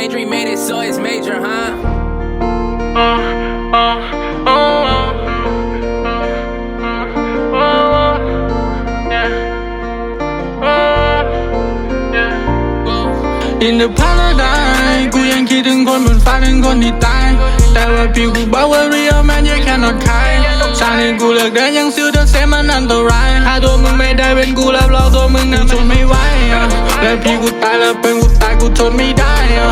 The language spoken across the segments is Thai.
So it's major, huh? In the paradise กูยังคิดถึงคนบนฟ้าถึงคนที่ตาย แต่ว่าพี่กูบอกว่า real man you cannot ขายชาตินี้กูเลิกเดินยังซิวเดอเซมันอันตราย ถ้าตัวมึงไม่ได้เป็นกูรับรองตัวมึงนั้นทนไม่ไหวอะและพี่กูตายแล้วเป็นกู กูทนไม่ได้อะ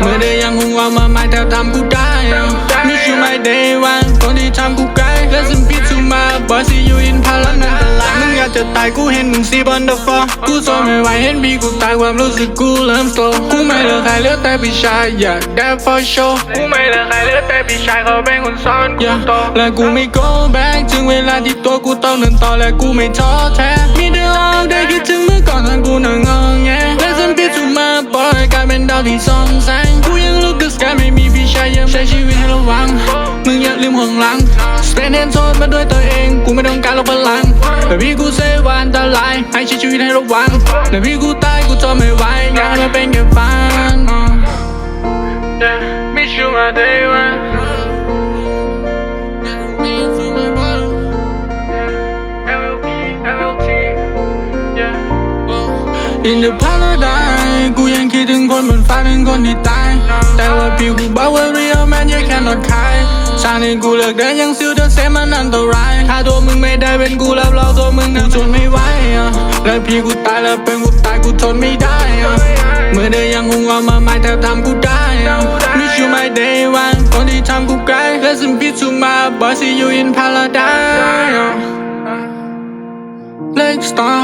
เมื่อได้ยังคงว่ามาไม่แต่ทำกูได้อะ Miss you my day one คนที่ทำกูไกล Listen beat to my boy see you in พาลันอันตรายมึงอยากจะตายกูเห็นมึงซีบอนเดอร์ฟอกูทนไม่ไหวเห็นพี่กูตายความรู้สึกกูเริ่ม slow กูไม่เหลือใครเหลือแต่พี่ชาย yeah that for sure กูไม่เหลือใครเหลือแต่พี่ชายเขาเป็นคนสอนกูโตและกูไม่ go back ถึงเวลาที่ตัวกูต้องเดินต่อและกูไม่ท้อแท้ ที่ส่องแสงกูยังลูกก็สกายไม่มีพี่ชายยังใช้ชีวิตให้ระวัง มึงอย่าลืมห่วงหลัง Spend and โซนมาด้วยตัวเอง กูไม่ต้องการลบพลังแต่พี่กูเซวันตรายให้ใช้ชีวิตให้ระวังแต่พี่กูตายกูจะไม่ไหวอยาก In the paradise กูยังคิดถึงคนบนฟ้าถึงคนที่ตาย แต่ว่าพี่กูบอกว่า real man you cannot ขายชาตินี้กูเลิกเดินยังซิวเดอเซมันอันตรายถ้าตัวมึงไม่ได้เป็นกูรับรองตัวมึงนั้นทนไม่ไหวอะและพี่กูตายแล้วเป็นกูตายกูทนไม่ได้อะเมื่อได้ยังคงว่ามาไม่แต่ทำกูได้อะ Miss you my day one คนที่ทำกูไกล Listen beat to my boy see you in paradise Lake Star